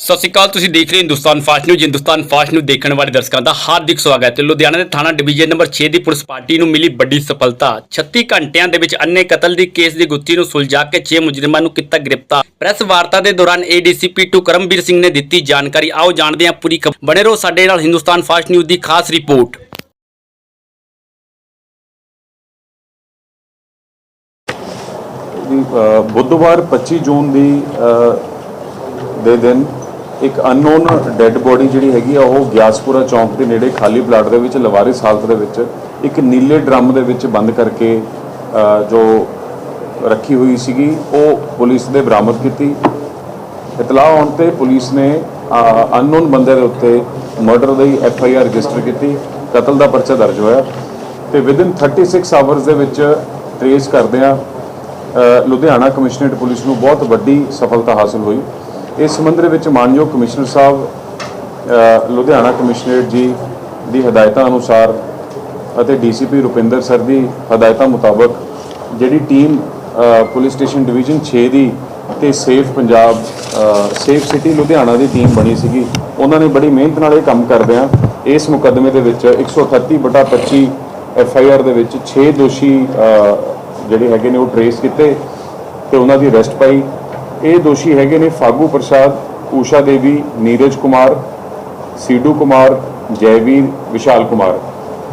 ਸਤਿ ਸ਼੍ਰੀ ਅਕਾਲ, ਤੁਸੀਂ ਦੇਖ ਰਹੇ ਹੋ Hindustan fast news. Hindustan fast news ਦੇਖਣ ਵਾਲੇ ਦਰਸ਼ਕਾਂ ਦਾ ਹਾਰਦਿਕ ਸਵਾਗਤ ਹੈ। ਲੁਧਿਆਣਾ ਦੇ ਥਾਣਾ ਡਿਵੀਜ਼ਨ ਨੰਬਰ 6 ਦੀ ਪੁਲਿਸ ਪਾਰਟੀ ਨੂੰ ਮਿਲੀ ਵੱਡੀ ਸਫਲਤਾ। 36 ਘੰਟਿਆਂ ਦੇ ਵਿੱਚ ਅੰਨੇ ਕਤਲ ਦੀ ਕੇਸ ਦੀ ਗੁੱਥੀ ਨੂੰ ਸੁਲਝਾ ਕੇ 6 ਮੁਜਰਮਾਂ ਨੂੰ ਕੀਤਾ ਗ੍ਰਿਫਤਾਰ। ਪ੍ਰੈਸ ਵਾਰਤਾ ਦੇ ਦੌਰਾਨ ਏਡੀਸੀਪੀ ਟੂ ਕਰਮਵੀਰ ਸਿੰਘ ਨੇ ਦਿੱਤੀ ਜਾਣਕਾਰੀ। ਆਓ ਜਾਣਦੇ ਹਾਂ ਪੂਰੀ ਖਬਰ। ਬਣੇ ਰਹੋ ਸਾਡੇ ਨਾਲ ਹਿੰਦੁਸਤਾਨ ਫਾਸਟ ਨਿਊਜ਼ ਦੀ ਖਾਸ ਰਿਪੋਰਟ। ਬੁੱਧਵਾਰ 25 ਜੂਨ ਦੀ ਦੇ ਦਿਨ ਇੱਕ ਅਨਨੋਨ ਡੈੱਡ ਬੋਡੀ ਜਿਹੜੀ ਹੈਗੀ ਆ ਉਹ ਗਿਆਸਪੁਰਾ ਚੌਂਕ ਦੇ ਨੇੜੇ ਖਾਲੀ ਪਲਾਟ ਦੇ ਵਿੱਚ ਲਵਾਰਿਸ ਹਾਲਤ ਦੇ ਵਿੱਚ ਇੱਕ ਨੀਲੇ ਡਰਮ ਦੇ ਵਿੱਚ ਬੰਦ ਕਰਕੇ ਜੋ ਰੱਖੀ ਹੋਈ ਸੀਗੀ ਉਹ ਪੁਲਿਸ ਨੇ ਬਰਾਮਦ ਕੀਤੀ। ਇਤਲਾਹ ਆਉਣ ਤੇ ਪੁਲਿਸ ਨੇ ਅਨਨੋਨ ਬੰਦੇ ਦੇ ਉੱਤੇ ਮਰਡਰ ਦੀ ਐਫ ਆਈ ਆਰ ਰਜਿਸਟਰ ਕੀਤੀ ਕਤਲ ਦਾ ਪਰਚਾ ਦਰਜ ਹੋਇਆ। ਤੇ ਵਿਦਿਨ 36 ਆਵਰਸ ਦੇ ਵਿੱਚ ਟ੍ਰੇਸ ਕਰਦਿਆਂ ਅ, ਲੁਧਿਆਣਾ ਕਮਿਸ਼ਨਰੇਟ ਪੁਲਿਸ ਨੂੰ ਬਹੁਤ ਵੱਡੀ ਸਫਲਤਾ ਹਾਸਲ ਹੋਈ। ਇਸ ਸੰਬੰਧ ਦੇ ਵਿੱਚ ਮਾਨਯੋਗ ਕਮਿਸ਼ਨਰ ਸਾਹਿਬ ਲੁਧਿਆਣਾ ਕਮਿਸ਼ਨਰੇਟ ਜੀ ਦੀ ਹਦਾਇਤਾਂ ਅਨੁਸਾਰ ਅਤੇ ਡੀਸੀਪੀ ਰੁਪਿੰਦਰ ਸਰ ਦੀ ਹਦਾਇਤਾਂ ਮੁਤਾਬਕ ਜਿਹੜੀ ਟੀਮ ਪੁਲਿਸ ਸਟੇਸ਼ਨ ਡਿਵੀਜ਼ਨ 6 ਦੀ ਤੇ safe Punjab safe city Ludhiana ਦੀ ਟੀਮ ਬਣੀ ਸੀਗੀ, ਉਹਨਾਂ ਨੇ ਬੜੀ ਮਿਹਨਤ ਨਾਲ ਇਹ ਕੰਮ ਕਰਦਿਆਂ ਇਸ ਮੁਕੱਦਮੇ ਦੇ ਵਿੱਚ 138 ਬਟਾ 25 ਐਫ ਆਈ ਆਰ ਦੇ ਵਿੱਚ 6 ਦੋਸ਼ੀ ਜਿਹੜੇ ਹੈਗੇ ਨੇ ਉਹ ਟਰੇਸ ਕੀਤੇ ਤੇ ਉਹਨਾਂ ਦੀ ਅਰੈਸਟ ਪਾਈ। ਇਹ ਦੋਸ਼ੀ ਹੈਗੇ ਨੇ ਫਾਗੂ ਪ੍ਰਸਾਦ, ਊਸ਼ਾ ਦੇਵੀ, ਨੀਰਜ ਕੁਮਾਰ, ਸੀਡੂ ਕੁਮਾਰ, ਜੈਵੀਰ, ਵਿਸ਼ਾਲ ਕੁਮਾਰ।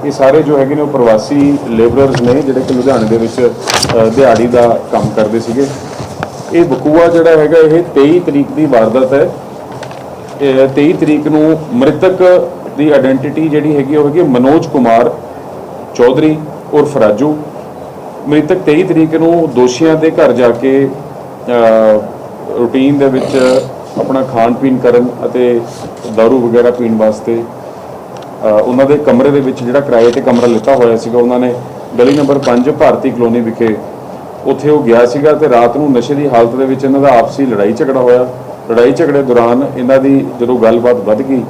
ਇਹ ਸਾਰੇ ਜੋ ਹੈਗੇ ਨੇ ਉਹ ਪ੍ਰਵਾਸੀ ਲੇਬਰਰਸ ਨੇ, ਜਿਹੜੇ ਕਿ ਲੁਧਿਆਣੇ ਦੇ ਵਿੱਚ ਦਿਹਾੜੀ ਦਾ ਕੰਮ ਕਰਦੇ ਸੀਗੇ। ਇਹ ਬਕੂਆ ਜਿਹੜਾ ਹੈਗਾ, ਇਹ 23 ਤਰੀਕ ਦੀ ਵਾਰਦਾਤ ਹੈ। ਇਹ 23 ਤਰੀਕ ਨੂੰ ਮ੍ਰਿਤਕ ਦੀ ਆਇਡੈਂਟੀਟੀ ਜਿਹੜੀ ਹੈਗੀ, ਉਹ ਹੈਗੀ ਮਨੋਜ ਕੁਮਾਰ ਚੌਧਰੀ ਉਰਫ ਰਾਜੂ। ਮ੍ਰਿਤਕ 23 ਤਰੀਕ ਨੂੰ ਦੋਸ਼ੀਆਂ ਦੇ ਘਰ ਜਾ ਕੇ ਰੂਟੀਨ ਦੇ ਵਿੱਚ ਆਪਣਾ ਖਾਣ ਪੀਣ ਕਰਨ ਅਤੇ ਦਾਰੂ ਵਗੈਰਾ ਪੀਣ ਵਾਸਤੇ ਉਹਨਾਂ ਦੇ ਕਮਰੇ ਦੇ ਵਿੱਚ ਜਿਹੜਾ ਕਿਰਾਏ ਤੇ ਕਮਰਾ ਲਿੱਤਾ ਹੋਇਆ ਸੀਗਾ, ਉਹਨਾਂ ਨੇ ਗਲੀ ਨੰਬਰ 5 ਭਾਰਤੀ ਕਲੋਨੀ ਵਿਖੇ ਉੱਥੇ ਉਹ ਗਿਆ ਸੀਗਾ ਤੇ ਰਾਤ ਨੂੰ ਨਸ਼ੇ ਦੀ ਹਾਲਤ ਦੇ ਵਿੱਚ ਇਹਨਾਂ ਦਾ ਆਪਸੀ ਲੜਾਈ ਝਗੜਾ ਹੋਇਆ। ਲੜਾਈ ਝਗੜੇ ਦੌਰਾਨ ਇਹਨਾਂ ਦੀ ਜਦੋਂ ਗੱਲਬਾਤ ਵੱਧ ਗਈ,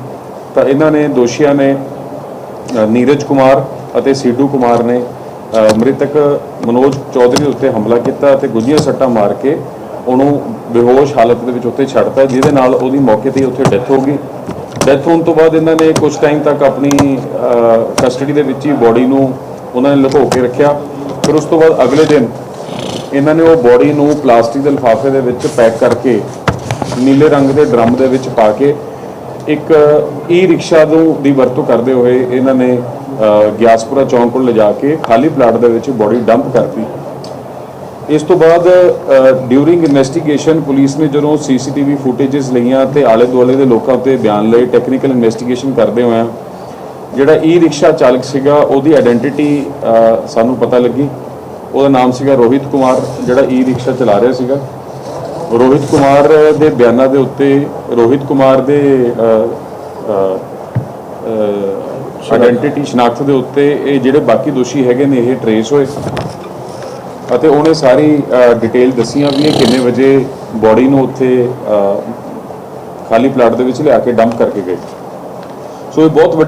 ਤਾਂ ਇਹਨਾਂ ਨੇ ਦੋਸ਼ੀਆਂ ਨੇ ਨੀਰਜ ਕੁਮਾਰ ਅਤੇ ਸੀਡੂ ਕੁਮਾਰ ਨੇ ਮ੍ਰਿਤਕ ਮਨੋਜ ਚੌਧਰੀ ਉੱਤੇ ਹਮਲਾ ਕੀਤਾ ਅਤੇ ਗੁੱਝੀਆਂ ਸੱਟਾਂ ਮਾਰ ਕੇ ਉਹਨੂੰ ਬੇਹੋਸ਼ ਹਾਲਤ ਦੇ ਵਿੱਚ ਉੱਥੇ ਛੱਡਤਾ, ਜਿਹਦੇ ਨਾਲ ਉਹਦੀ ਮੌਕੇ ਤੇ ਹੀ ਉੱਥੇ ਡੈਥ ਹੋ ਗਈ। ਡੈਥ ਹੋਣ ਤੋਂ ਬਾਅਦ ਇਹਨਾਂ ਨੇ ਕੁਝ ਟਾਈਮ ਤੱਕ ਆਪਣੀ ਕਸਟਡੀ ਦੇ ਵਿੱਚ ਹੀ ਬੋਡੀ ਨੂੰ ਉਹਨਾਂ ਨੇ ਲੁਕੋ ਕੇ ਰੱਖਿਆ। ਫਿਰ ਉਸ ਤੋਂ ਬਾਅਦ ਅਗਲੇ ਦਿਨ ਇਹਨਾਂ ਨੇ ਉਹ ਬੋਡੀ ਨੂੰ ਪਲਾਸਟਿਕ ਦੇ ਲਿਫਾਫੇ ਦੇ ਵਿੱਚ ਪੈਕ ਕਰਕੇ ਨੀਲੇ ਰੰਗ ਦੇ ਡਰਮ ਦੇ ਵਿੱਚ ਪਾ ਕੇ ਇੱਕ ਈ ਰਿਕਸ਼ਾ ਨੂੰ ਦੀ ਵਰਤੋਂ ਕਰਦੇ ਹੋਏ ਇਹਨਾਂ ਨੇ ਗਿਆਸਪੁਰਾ ਚੌਂਕ ਕੋਲ ਲਿਜਾ ਕੇ ਖਾਲੀ ਪਲਾਟ ਦੇ ਵਿੱਚ ਬੋਡੀ ਡੰਪ ਕਰਤੀ। ਇਸ ਤੋਂ ਬਾਅਦ ਡਿਊਰਿੰਗ ਇਨਵੈਸਟੀਗੇਸ਼ਨ ਪੁਲਿਸ ਨੇ ਜਦੋਂ ਸੀਸੀਟੀਵੀ ਫੁਟੇजेस ਲਈਆਂ ਤੇ ਆਲੇ ਦੁਆਲੇ ਦੇ ਲੋਕਾਂ ਉੱਤੇ ਬਿਆਨ ਲਏ ਟੈਕਨੀਕਲ ਇਨਵੈਸਟੀਗੇਸ਼ਨ ਕਰਦੇ ਹੋਏ ਜਿਹੜਾ ਈ ਰਿਕਸ਼ਾ ਚਾਲਕ ਸੀਗਾ ਉਹਦੀ ਆਇਡੈਂਟੀਟੀ ਸਾਨੂੰ ਪਤਾ ਲੱਗੀ। ਉਹਦਾ ਨਾਮ ਸੀਗਾ ਰੋਹਿਤ ਕੁਮਾਰ ਜਿਹੜਾ ਈ ਰਿਕਸ਼ਾ ਚਲਾ ਰਿਹਾ ਸੀਗਾ। ਰੋਹਿਤ ਕੁਮਾਰ ਦੇ ਬਿਆਨਾਂ ਦੇ ਉੱਤੇ ਰੋਹਿਤ ਕੁਮਾਰ ਦੇ ਆਇਡੈਂਟੀਟੀ ਸ਼ਨਾਖਤ। ਦੇ ਉੱਤੇ ਇਹ ਜਿਹੜੇ ਬਾਕੀ ਦੋਸ਼ੀ ਹੈਗੇ ਨੇ ਇਹ ਟਰੇਸ ਹੋਏ। ਅਤੇ ਉਹਨੇ ਸਾਰੀ ਡਿਟੇਲ ਦੱਸੀਆਂ ਵੀ ਇਹ ਕਿੰਨੇ ਵਜੇ ਬੋਡੀ ਨੂੰ ਉੱਥੇ ਖਾਲੀ ਪਲਾਟ ਦੇ ਵਿੱਚ ਲਿਆ ਕੇ ਡੰਪ ਕਰਕੇ ਗਏ। ਸੋ ਇਹ ਬਹੁਤ ਵੱਡੀ